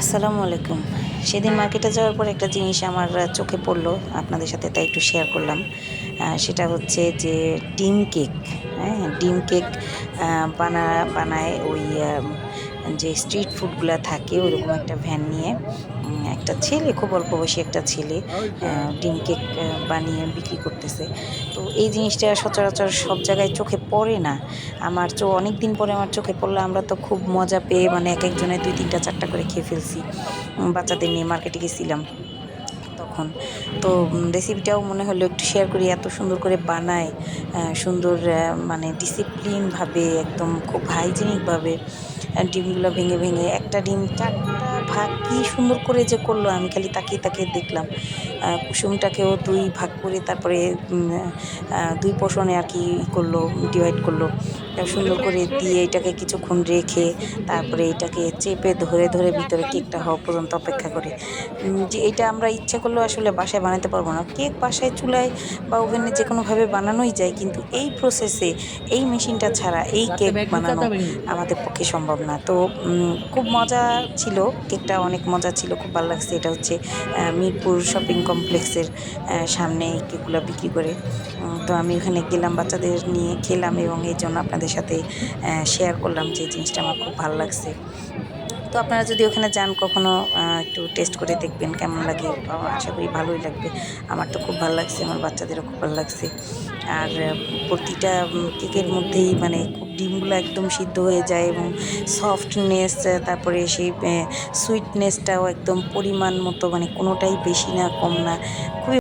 আসসালামু আলাইকুম। সেদিন মার্কেটে যাওয়ার পর একটা জিনিস আমার চোখে পড়ল, আপনাদের সাথে তাই একটু শেয়ার করলাম। সেটা হচ্ছে যে ডিম কেক হ্যাঁ ডিম কেক বানা, বানায় ওই যে স্ট্রিট ফুডগুলো থাকে, ওরকম একটা ভ্যান নিয়ে একটা ছেলে, খুব অল্প বয়সী একটা ছেলে ডিম কেক বানিয়ে বিক্রি করতেছে। তো এই জিনিসটা সচরাচর সব জায়গায় চোখে পড়ে না। আমার চো অনেক দিন পরে আমার চোখে পড়লে, আমরা তো খুব মজা পেয়ে মানে এক একজনে দুই তিনটা, চারটা করে খেয়ে ফেলছি। বাচ্চাদের নিয়ে মার্কেটে গেছিলাম। তখন। তো রেসিপিটাও মনে হলো একটু শেয়ার করি, এত সুন্দর করে বানায় সুন্দর মানে ডিসিপ্লিনভাবে একদম খুব হাইজেনিকভাবে ডিমগুলো ভেঙে ভেঙে একটা ডিম, চারটা ভাগ কী সুন্দর করে যে করল, আমি খালি তাকিয়ে তাকিয়ে দেখলাম। কুসুমটাকেও দুই ভাগ করে তারপরে দুই পোষণে আর কি করল ডিভাইড করল। সুন্দর করে দিয়ে এটাকে কিছুক্ষণ রেখে তারপরে এটাকে চেপে ধরে ধরে ভিতরে কেকটা হওয়া পর্যন্ত অপেক্ষা করে। যে এটা আমরা ইচ্ছা করলেও আসলে বাসায় বানাতে পারব না। কেক বাসায় চুলায় বা ওভেনে যে কোনোভাবে বানানোই যায় কিন্তু এই প্রসেসে এই মেশিনটা ছাড়া এই কেক বানানো আমাদের পক্ষে সম্ভব না। তো খুব মজা ছিল কেকটা অনেক মজা ছিল খুব ভালো লাগছে। এটা হচ্ছে মিরপুর শপিং কমপ্লেক্সের সামনে এই কেকগুলো বিক্রি করে। তো আমি ওখানে গেলাম বাচ্চাদের নিয়ে খেলাম এবং এই জন্য আপনাদের সাথে শেয়ার করলাম যে জিনিসটা আমার খুব ভালো লাগছে। তো আপনারা যদি ওখানে যান কখনো একটু টেস্ট করে দেখবেন কেমন লাগে। আশা করি ভালোই লাগবে। আমার তো খুব ভালো লাগছে, আমার বাচ্চাদেরও খুব ভালো লাগছে। আর প্রতিটা কেকের মধ্যেই মানে খুব ডিমগুলো একদম সিদ্ধ হয়ে যায় এবং সফটনেস তারপরে সেই সুইটনেসটাও একদম পরিমাণ মতো মানে কোনোটাই বেশি না, কম না। খুবই